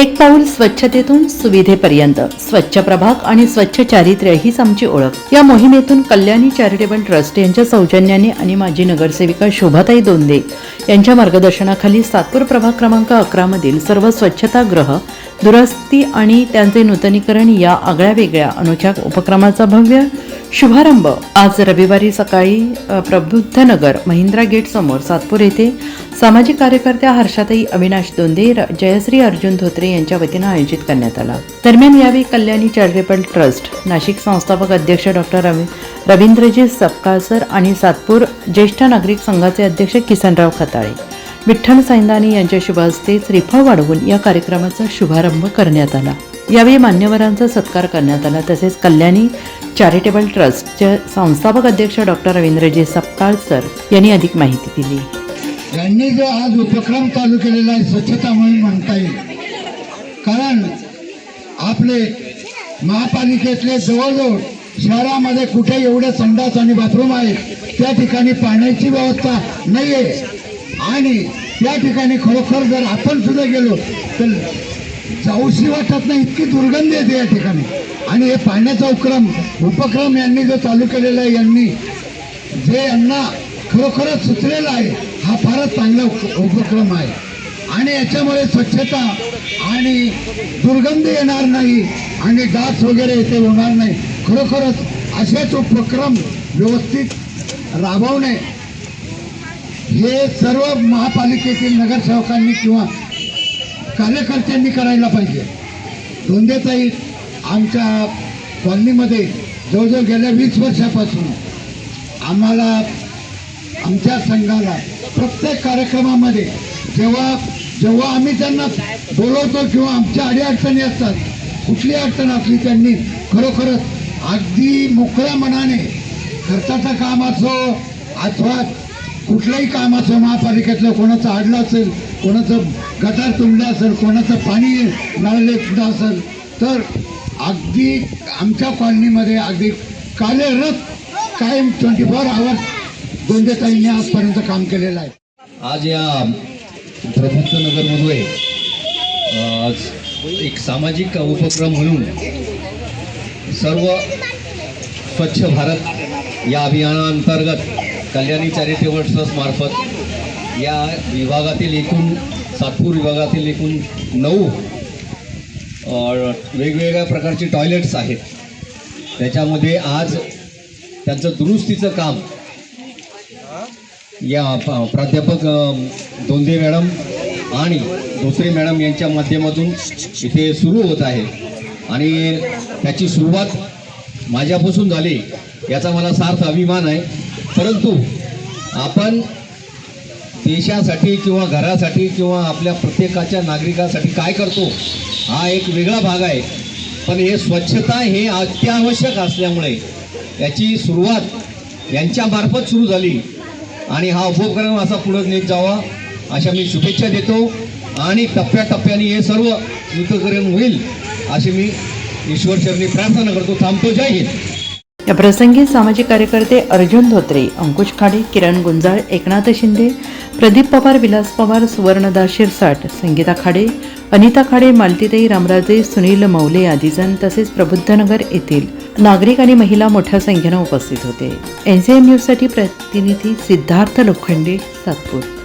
एक पाऊल स्वच्छतेतून सुविधेपर्यंत. स्वच्छ प्रभाग आणि स्वच्छ चारित्र्य हीच आमची ओळख. या मोहिमेतून कल्याणी चॅरिटेबल ट्रस्ट यांच्या सौजन्याने आणि माजी नगरसेविका शोभाताई दोंदे यांच्या मार्गदर्शनाखाली सातपूर प्रभाग क्रमांक अकरा मधील सर्व स्वच्छतागृह दुरुस्ती आणि त्यांचे नूतनीकरण या आगळ्या वेगळ्या अनोख्या उपक्रमाचा भव्य शुभारंभ आज रविवारी सकाळी प्रबुद्धनगर महिंद्रा गेट समोर सातपूर येथे सामाजिक कार्यकर्त्या हर्षाताई अविनाश दोंदे जयश्री अर्जुन धोत्रे यांच्या वतीनं आयोजित करण्यात आला. दरम्यान यावेळी कल्याणी चॅरिटेबल ट्रस्ट नाशिक संस्थापक अध्यक्ष डॉक्टर रवी रवींद्रजी सपकाळसर आणि सातपूर ज्येष्ठ नागरिक संघाचे अध्यक्ष किसनराव खताळे. विठ्ठल सायंदानी यांच्या शुभ हस्ते श्रीफळ वाढवून या कार्यक्रमाचा शुभारंभ करण्यात आला. यावेळी मान्यवरांचा सत्कार करण्यात आला. तसेच कल्याणी चॅरिटेबल ट्रस्टचे संस्थापक अध्यक्ष डॉक्टर रवींद्रजी सपकाळसर यांनी अधिक माहिती दिली. यांनी जो आज उपक्रम चालू केलेला आहे स्वच्छता मोहीम म्हणता कारण आपले महापालिकेतले जवळजवळ शहरामध्ये कुठे एवढे संडास आणि बाथरूम आहेत त्या ठिकाणी पाण्याची व्यवस्था नाही आहे आणि त्या ठिकाणी खरोखर जर आपण सुद्धा गेलो तर जाऊशी वाटत नाही इतकी दुर्गंधी येते या ठिकाणी. आणि हे पाण्याचा उपक्रम उपक्रम यांनी जो चालू केलेला आहे यांनी जे यांना खरोखरच सुचलेला आहे हा फारच चांगला उपक्रम आहे. आणि याच्यामुळे स्वच्छता आणि दुर्गंधी येणार नाही आणि डास वगैरे इथे होणार नाही. खरोखरच असेच उपक्रम व्यवस्थित राबवणे हे सर्व महापालिकेतील नगरसेवकांनी किंवा कार्यकर्त्यांनी करायला पाहिजे. धोंदेताई आमच्या कॉलनीमध्ये जवळजवळ गेल्या वीस वर्षापासून आम्हाला आमच्या संघाला प्रत्येक कार्यक्रमामध्ये जेव्हा जेव्हा आम्ही त्यांना बोलवतो किंवा आमच्या अडीअडचणी असतात कुठली अडचण असली त्यांनी खरोखरच अगदी मोकळ्या मनाने खर्चाचं काम असो अथवा कुठलंही काम असो महापालिकेतलं कोणाचं आडलं असेल कोणाचं गटार तुंबलं असेल कोणाचं पाणी नळले सुद्धा असेल तर अगदी आमच्या कॉलनीमध्ये अगदी कार्यरत कायम ट्वेंटी फोर आवर्स दोंदेताईंनी आजपर्यंत काम केलेलं आहे. आज या प्रबुद्ध नगरमध्ये आज एक सामाजिक उपक्रम म्हणून सर्व स्वच्छ भारत या अभियानाअंतर्गत कल्याणी चॅरिटेबल ट्रस्टमार्फत या विभागातील एकूण सातपूर विभागातील एकूण नऊ वेगवेगळ्या प्रकारची टॉयलेट्स आहेत. त्याच्यामध्ये आज त्यांचं दुरुस्तीचं काम या प्राध्यापक दोंदे मॅडम आणि दुसरे मॅडम यांच्या माध्यमातून इथे सुरू होत आहे. आणि त्याची सुरुवात माझ्यापासून झाली याचा मला सार्थ अभिमान आहे. परंतु आपण देशासाठी किंवा घरासाठी किंवा आपल्या प्रत्येकाच्या नागरिकासाठी काय करतो हा एक वेगळा भाग आहे. पण हे स्वच्छता हे अत्यावश्यक असल्यामुळे याची सुरुवात यांच्यामार्फत सुरू झाली. आणि हा उपक्रम असा पुढे नेत जावा अशा मी शुभेच्छा देतो. आणि टप्प्याटप्प्याने हे सर्व नूतनीकरण होईल अशी मी ईश्वरचरणी प्रार्थना करतो. थांबतो. जय हिंद. या प्रसंगी सामाजिक कार्यकर्ते अर्जुन धोत्रे अंकुश खाडे किरण गुंजाळ एकनाथ शिंदे प्रदीप पवार विलास पवार सुवर्णदास शिरसाट संगीता खाडे अनिता खाडे मालतीताई रामराजे सुनील मौले आदिजन तसेच प्रबुद्धनगर येथील नागरिक आणि महिला मोठ्या संख्येनं उपस्थित होते. एन सी एन न्यूजसाठी प्रतिनिधी सिद्धार्थ लोखंडे सातपूर.